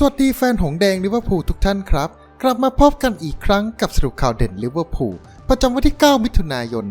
สวัสดีแฟนหงแดงลิเวอร์พูลทุกท่านครับ กลับมาพบกันอีกครั้งกับสรุปข่าวเด่นลิเวอร์พูลประจำวันที่ 9 มิถุนายน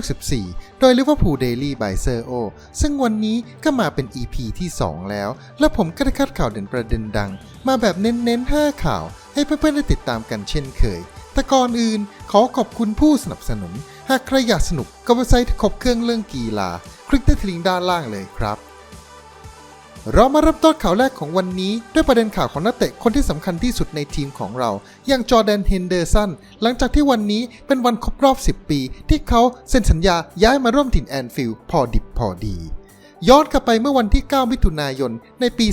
2564 โดยลิเวอร์พูลเดลี่บายเซอร์โอซึ่งวันนี้ก็มาเป็น EP ที่ 2 แล้ว และผมก็ได้คัดข่าวเด่นประเด็นดัง มาแบบเน้นๆ 5 ข่าว ให้เพื่อนๆ ได้ติดตามกันเช่นเคย แต่ก่อนอื่นขอขอบคุณผู้สนับสนุน หากใครอยากสนุกกับเว็บไซต์ที่ครบเครื่องเรื่องกีฬา คลิกที่ลิงก์ด้านล่างเลยครับ เรามาเริ่มต้นข่าวแรกของวันนี้ ด้วยประเด็นข่าวของนักเตะคนที่สำคัญที่สุดในทีมของเรา อย่างจอแดนเฮนเดอร์สัน หลังจากที่วันนี้เป็นวันครบรอบ 10 ปี ที่เขาเซ็นสัญญาย้ายมาร่วมถิ่นแอนฟิลด์พอดิบพอดี ย้อนกลับไปเมื่อวันที่ 9 มิถุนายน ในปี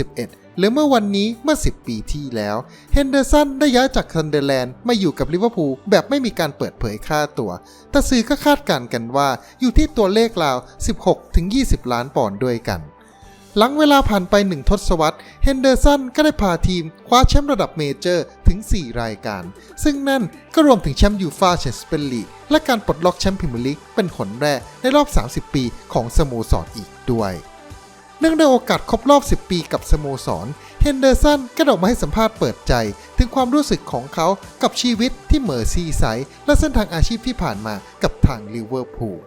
2011 หรือเมื่อวันนี้เมื่อ 10 ปีที่แล้วเฮนเดอร์สันได้ย้ายจากซันเดอร์แลนด์มาอยู่กับลิเวอร์พูลแบบไม่มีการเปิดเผยค่าตัวแต่สื่อก็คาดการณ์กันว่าอยู่ที่ตัวเลขราว 16-20 ล้านปอนด์ด้วยกัน หลังเวลาผ่านไปหนึ่งทศวรรษ เฮนเดอร์สันก็ได้พาทีมคว้าแชมป์ระดับเมเจอร์ถึง 4 รายการ ซึ่งนั่นก็รวมถึงแชมป์ยูฟาแชมเปี้ยนลีกและการปลดล็อกแชมป์พรีเมียร์ลีกเป็นผลแรกในรอบ 30 ปีของสโมสรอีกด้วยเนื่องในโอกาสครบรอบ 10 ปีกับสโมสร เฮนเดอร์สันก็ได้ออกมาให้สัมภาษณ์เปิดใจ ถึงความรู้สึกของเขากับชีวิตที่เมอร์ซีไซด์และเส้นทางอาชีพที่ผ่านมากับทางลิเวอร์พูล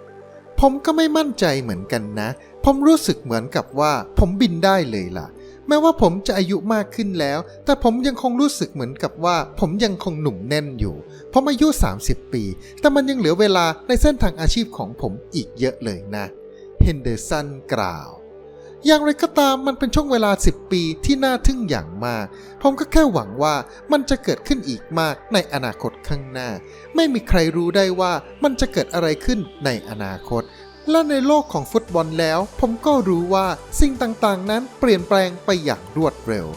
ผมก็ไม่มั่นใจเหมือนกันนะ ผมรู้สึกเหมือนกับว่า ผมบินได้เลยล่ะ แม้ว่าผมจะอายุมากขึ้นแล้ว แต่ผมยังคงรู้สึกเหมือนกับว่า ผมยังคงหนุ่มแน่นอยู่ผมอายุ 30 ปี แต่มันยังเหลือเวลาในเส้นทางอาชีพของผมอีกเยอะเลยนะเฮนเดอร์สันกล่าวอย่างไรก็ตามมันเป็นช่วงเวลา 10 ปีที่น่าทึ่งอย่างมาก ผมก็แค่หวังว่ามันจะเกิดขึ้นอีกมากในอนาคตข้างหน้า ไม่มีใครรู้ได้ว่ามันจะเกิดอะไรขึ้นในอนาคต และในโลกของฟุตบอลแล้ว ผมก็รู้ว่าสิ่งต่างๆ นั้นเปลี่ยนแปลงไปอย่างรวดเร็ว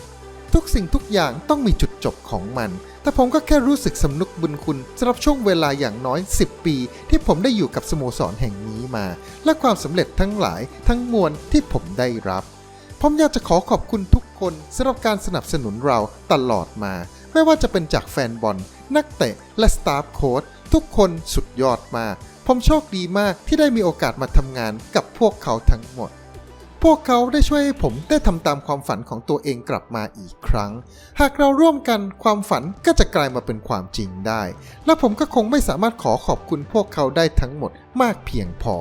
ทุกสิ่งทุกอย่างต้องมีจุดจบของมัน แต่ผมก็แค่รู้สึกสำนึกบุญคุณสำหรับช่วงเวลาอย่างน้อย 10 ปี ที่ผมได้อยู่กับสโมสรแห่งนี้มา และความสำเร็จทั้งหลายทั้งมวลที่ผมได้รับ ผมอยากจะขอขอบคุณทุกคนสำหรับการสนับสนุนเราตลอดมา ไม่ว่าจะเป็นจากแฟนบอลนักเตะและสตาฟโค้ชทุกคนสุดยอดมาก ผมโชคดีมากที่ได้มีโอกาสมาทำงานกับพวกเขาทั้งหมด พวกเขาได้ช่วยให้ผมได้ทำตามความฝันของตัวเองกลับมาอีกครั้ง หากเราร่วมกันความฝันก็จะกลายมาเป็นความจริงได้ และผมก็คงไม่สามารถขอขอบคุณพวกเขาได้ทั้งหมดมากเพียงพอ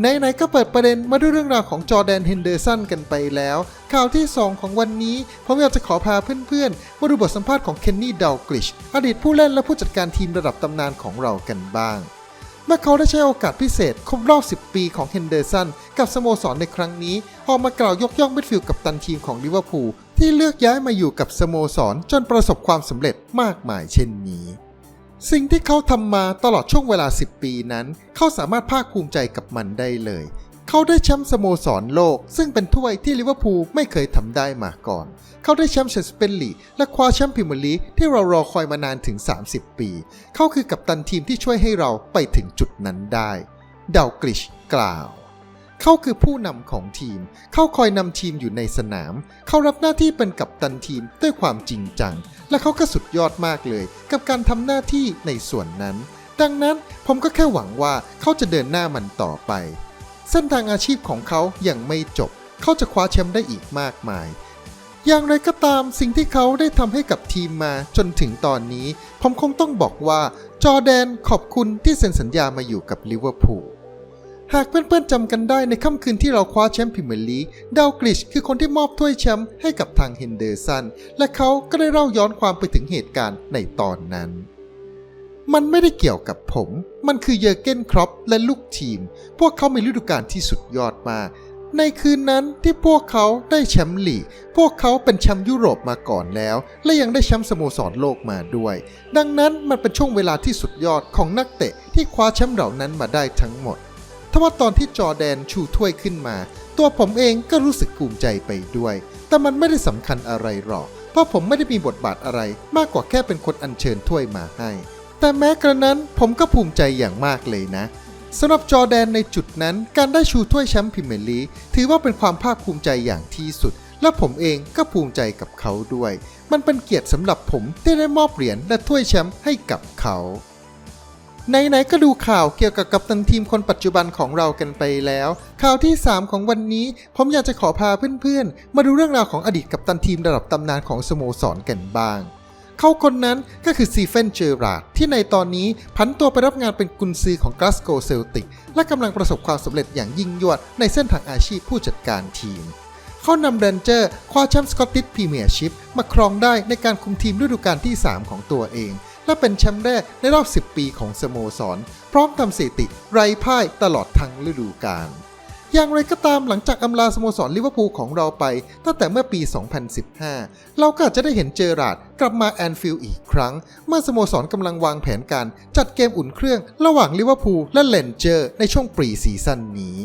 ไหนๆก็เปิดประเด็นมาด้วยเรื่องราวของจอแดนเฮนเดอร์สันกันไปแล้ว ข่าวที่ 2 ของวันนี้ ผมอยากจะขอพาเพื่อนๆ มาดูบทสัมภาษณ์ของเคนนี่ดาวกลิช อดีตผู้เล่นและผู้จัดการทีมระดับตำนานของเรากันบ้าง เมื่อเขาได้ใช้โอกาสพิเศษครบรอบ 10 ปีของเฮนเดอร์สันกับสโมสรในครั้งนี้ ออกมากล่าวยกย่องมิดฟิลด์กับตันทีมของลิเวอร์พูลที่เลือกย้ายมาอยู่กับสโมสรจนประสบความสำเร็จมากมายเช่นนี้ สิ่งที่เขาทำมาตลอดช่วงเวลา 10 ปีนั้น เขาสามารถภาคภูมิใจกับมันได้เลย เขาได้แชมป์สโมสรโลก ซึ่งเป็นถ้วยที่ลิเวอร์พูลไม่เคยทำได้มาก่อน เขาได้แชมป์แชมเปี้ยนลีกและคว้าแชมป์พรีเมียร์ลีกที่เรารอคอยมานานถึง 30 ปี เขาคือกัปตันทีมที่ช่วยให้เราไปถึงจุดนั้นได้ดาวกริชกล่าวเขาคือผู้นำของทีม เขาคอยนำทีมอยู่ในสนาม เขารับหน้าที่เป็นกัปตันทีมด้วยความจริงจัง และเขาก็สุดยอดมากเลย กับการทำหน้าที่ในส่วนนั้น ดังนั้นผมก็แค่หวังว่าเขาจะเดินหน้ามันต่อไป เส้นทางอาชีพของเขายังไม่จบ เขาจะคว้าแชมป์ได้อีกมากมาย อย่างไรก็ตามสิ่งที่เขาได้ทำให้กับทีมมาจนถึงตอนนี้ ผมคงต้องบอกว่าจอแดนขอบคุณที่เซ็นสัญญามาอยู่กับลิเวอร์พูลหากเพื่อนๆจำกันได้ในค่ำคืนที่เราคว้าแชมป์พรีเมียร์ลีกดาวกลิชคือคนที่มอบถ้วยแชมป์ให้กับทางเฮนเดอร์สัน และเขาก็ได้เล่าย้อนความไปถึงเหตุการณ์ในตอนนั้น มันไม่ได้เกี่ยวกับผม มันคือเยอร์เกนครอปและลูกทีม พวกเขามีฤดูกาลที่สุดยอดมาก ในคืนนั้นที่พวกเขาได้แชมป์ลีก พวกเขาเป็นแชมป์ยุโรปมาก่อนแล้ว และยังได้แชมป์สโมสรโลกมาด้วย ดังนั้นมันเป็นช่วงเวลาที่สุดยอดของนักเตะที่คว้าแชมป์เหล่านั้นมาได้ทั้งหมดทว่าตอนที่จอแดนชูถ้วยขึ้นมา ตัวผมเองก็รู้สึกภูมิใจไปด้วย แต่มันไม่ได้สำคัญอะไรหรอก เพราะผมไม่ได้มีบทบาทอะไรมากกว่าแค่เป็นคนอัญเชิญถ้วยมาให้ แต่แม้กระนั้นผมก็ภูมิใจอย่างมากเลยนะสำหรับจอแดนในจุดนั้น การได้ชูถ้วยแชมป์พรีเมียร์ลีกถือว่าเป็นความภาคภูมิใจอย่างที่สุด และผมเองก็ภูมิใจกับเขาด้วย มันเป็นเกียรติสำหรับผมที่ได้มอบเหรียญและถ้วยแชมป์ให้กับเขาไหนๆก็ดูข่าวเกี่ยวกับกัปตันทีมคนปัจจุบันของเรากันไปแล้ว ข่าวที่ 3 ของวันนี้ ผมอยากจะขอพาเพื่อนๆ มาดูเรื่องราวของอดีตกัปตันทีมระดับตำนานของสโมสรกันบ้าง เขาคนนั้นก็คือซีเฟนเจอราดที่ในตอนนี้ผันตัวไปรับงานเป็นกุนซือของกลาสโกเซลติก และกำลังประสบความสำเร็จอย่างยิ่งยวดในเส้นทางอาชีพผู้จัดการทีม เขานำเรนเจอร์คว้าแชมป์สกอตติชพรีเมียร์ชิพมาครองได้ในการคุมทีมฤดูกาลที่ 3 ของตัวเอง และเป็นแชมป์แรกในรอบ 10 ปีของสโมสร พร้อมทำสถิติไร้พ่ายตลอดทั้งฤดูกาล อย่างไรก็ตามหลังจากอำลาสโมสรลิเวอร์พูลของเราไป ตั้งแต่เมื่อปี 2015 เราก็จะได้เห็นเจอราดกลับมาแอนฟิลด์อีกครั้ง เมื่อสโมสรกำลังวางแผนการจัดเกมอุ่นเครื่องระหว่างลิเวอร์พูลและเลนเจอร์ในช่วงปรีซีซั่นนี้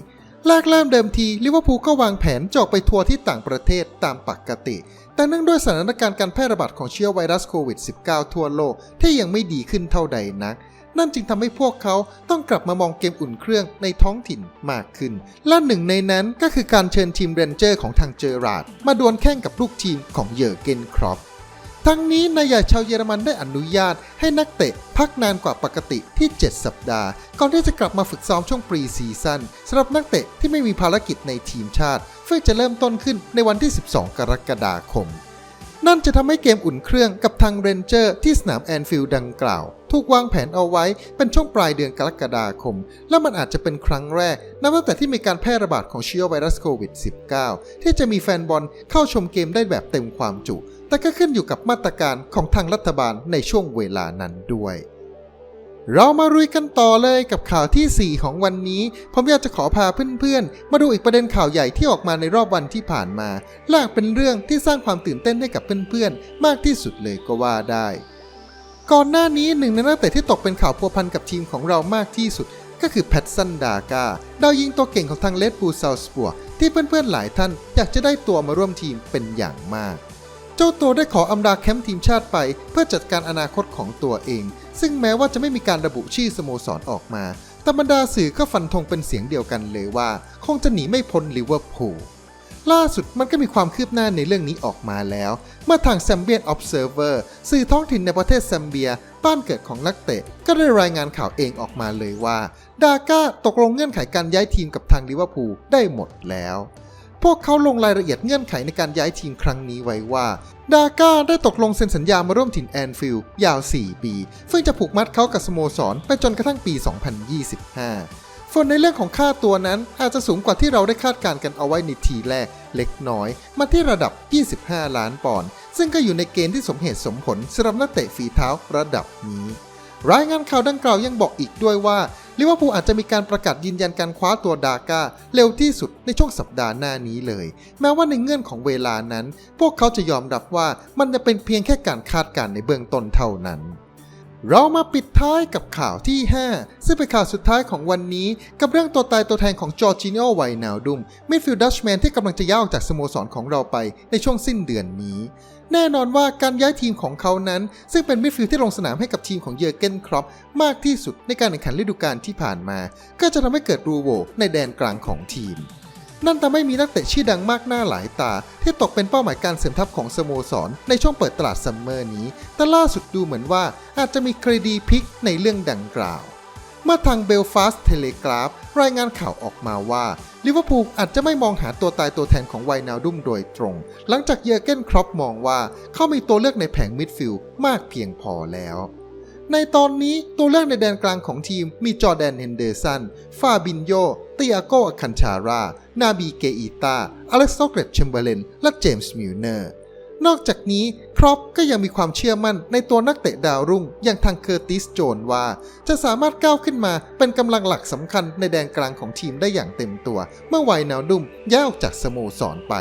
แรกเริ่มเดิมทีลิเวอร์พูลก็วางแผนจออกไปทัวร์ที่ต่างประเทศตามปกติ แต่เนื่องด้วยสถานการณ์การแพร่ระบาดของเชื้อไวรัสโควิด -19 ทั่วโลกที่ยังไม่ดีขึ้นเท่าใดนัก นั่นจึงทำให้พวกเขาต้องกลับมามองเกมอุ่นเครื่องในท้องถิ่นมากขึ้น และหนึ่งในนั้นก็คือการเชิญทีมเรนเจอร์ของทางเจอราดมาดวลแข่งกับลูกทีมของเยอร์เกนครอปทั้งนี้นายใหญ่ชาวเยอรมันได้อนุญาตให้นักเตะพักนานกว่าปกติที่ 7 สัปดาห์ ก่อนที่จะกลับมาฝึกซ้อมช่วงปรีซีซั่นสำหรับนักเตะที่ไม่มีภารกิจในทีมชาติซึ่งจะเริ่มต้นขึ้นในวันที่ 12 กรกฎาคม นั่นจะทำให้เกมอุ่นเครื่องกับทางเรนเจอร์ที่สนามแอนฟิลด์ดังกล่าว ถูกวางแผนเอาไว้เป็นช่วงปลายเดือนกรกฎาคม และมันอาจจะเป็นครั้งแรก นับตั้งแต่ที่มีการแพร่ระบาดของเชื้อไวรัสโควิด -19 ที่จะมีแฟนบอลเข้าชมเกมได้แบบเต็มความจุ แต่ก็ขึ้นอยู่กับมาตรการของทางรัฐบาลในช่วงเวลานั้นด้วย เรามารุยกันต่อเลยกับข่าวที่ 4 ของวันนี้ ผมอยากจะขอพาเพื่อนๆ มาดูอีกประเด็นข่าวใหญ่ที่ออกมาในรอบวันที่ผ่านมาและเป็นเรื่องที่สร้างความตื่นเต้นให้กับเพื่อนๆ มากที่สุดเลยก็ว่าได้ ก่อนหน้านี้หนึ่งในนักเตะที่ตกเป็นข่าวพัวพันกับทีมของเรามากที่สุด ก็คือแพทสันดากาดาวยิงตัวเก่งของทางเลดบูซาวสปัวที่เพื่อนๆหลายท่านอยากจะได้ตัวมาร่วมทีมเป็นอย่างมาก เจ้าตัวได้ขออำลาแคมป์ทีมชาติไป เพื่อจัดการอนาคตของตัวเอง ซึ่งแม้ว่าจะไม่มีการระบุชื่อสโมสรออกมา แต่บรรดาสื่อก็ฟันธงเป็นเสียงเดียวกันเลยว่า คงจะหนีไม่พ้นลิเวอร์พูลล่าสุดมันก็มีความคืบหน้าในเรื่องนี้ออกมาแล้ว เมื่อทาง Zambian Observer สื่อท้องถิ่นในประเทศซัมเบีย บ้านเกิดของนักเตะ ก็ได้รายงานข่าวเองออกมาเลยว่า ดาก้าตกลงเงื่อนไขการย้ายทีมกับทางลิเวอร์พูลได้หมดแล้ว พวกเขาลงรายละเอียดเงื่อนไขในการย้ายทีมครั้งนี้ไว้ว่าดาก้าได้ตกลงเซ็นสัญญามาร่วมถิ่นแอนฟิลด์ยาว 4 ปี ซึ่งจะผูกมัดเขากับสโมสรไปจนกระทั่งปี 2025 ส่วนในเรื่องของค่าตัวนั้นอาจจะสูงกว่าที่เราได้คาดการณ์กันเอาไว้ในทีแรกเล็กน้อย มาที่ระดับ 25 ล้านปอนด์ ซึ่งก็อยู่ในเกณฑ์ที่สมเหตุสมผลสำหรับนักเตะฝีเท้าระดับนี้ รายงานข่าวดังกล่าวยังบอกอีกด้วยว่า ลิเวอร์พูลอาจจะมีการประกาศยืนยันการคว้าตัวดาก้าเร็วที่สุดในช่วงสัปดาห์หน้านี้เลย แม้ว่าในเงื่อนของเวลานั้น พวกเขาจะยอมรับว่ามันจะเป็นเพียงแค่การคาดการณ์ในเบื้องต้นเท่านั้น เรามาปิดท้ายกับข่าวที่ 5 ซึ่งเป็นข่าวสุดท้ายของวันนี้ กับเรื่องตัวตายตัวแทนของจอร์จิโนไวนาลดุมมิดฟิลด์ดัชแมนที่กำลังจะย้ายออกจากสโมสรของเราไปในช่วงสิ้นเดือนนี้ แน่นอนว่าการย้ายทีมของเขานั้น ซึ่งเป็นมิดฟิลด์ที่ลงสนามให้กับทีมของเยอร์เกนครอปมากที่สุดในการแข่งขันฤดูกาลที่ผ่านมา ก็จะทำให้เกิดรูโวในแดนกลางของทีม นั่นทำให้มีนักเตะชื่อดังมากหน้าหลายตา ที่ตกเป็นเป้าหมายการเสริมทัพของสโมสร ในช่วงเปิดตลาดซัมเมอร์นี้ แต่ล่าสุดดูเหมือนว่าอาจจะมีคดีพลิกในเรื่องดังกล่าว เมื่อทางเบลฟาสเทเลกราฟรายงานข่าวออกมาว่าลิเวอร์พูลอาจจะไม่มองหาตัวตายตัวแทนของไวนาลดุมโดยตรง หลังจากเยอร์เกนครอปมองว่าเขามีตัวเลือกในแผงมิดฟิลด์มากเพียงพอแล้ว ในตอนนี้ตัวเลือกในแดนกลางของทีมมีจอแดนเฮนเดอร์สัน ฟาบินโยเตียโกอคันชารา นาบีเกอิตาอเล็กซ์โตเกรตเชมเบอร์เลน และเจมส์มิลเนอร์ นอกจากนี้ครอปก็ยังมีความเชื่อมั่นในตัวนักเตะดาวรุ่ง อย่างทางเคอร์ติสโจนว่า จะสามารถก้าวขึ้นมาเป็นกำลังหลักสำคัญในแดนกลางของทีมได้อย่างเต็มตัว เมื่อไวนาลดุมย้ายออกจากสโมสรไป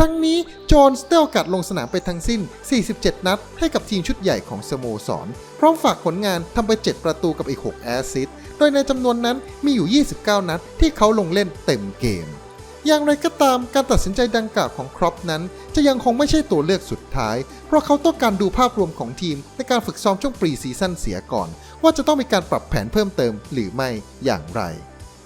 ทั้งนี้จนส์ได้โอกาสลงสนามไปทั้งสิ้น 47 นัด ให้กับทีมชุดใหญ่ของสโมสร พร้อมฝากผลงานทำไป 7 ประตูกับอีก 6 แอสซิสต์ โดยในจำนวนนั้นมีอยู่ 29 นัด ที่เขาลงเล่นเต็มเกม อย่างไรก็ตามการตัดสินใจดังกล่าวของครอปนั้น จะยังคงไม่ใช่ตัวเลือกสุดท้าย เพราะเขาต้องการดูภาพรวมของทีม ในการฝึกซ้อมช่วงปรีซีซั่นเสียก่อน ว่าจะต้องมีการปรับแผนเพิ่มเติมหรือไม่อย่างไร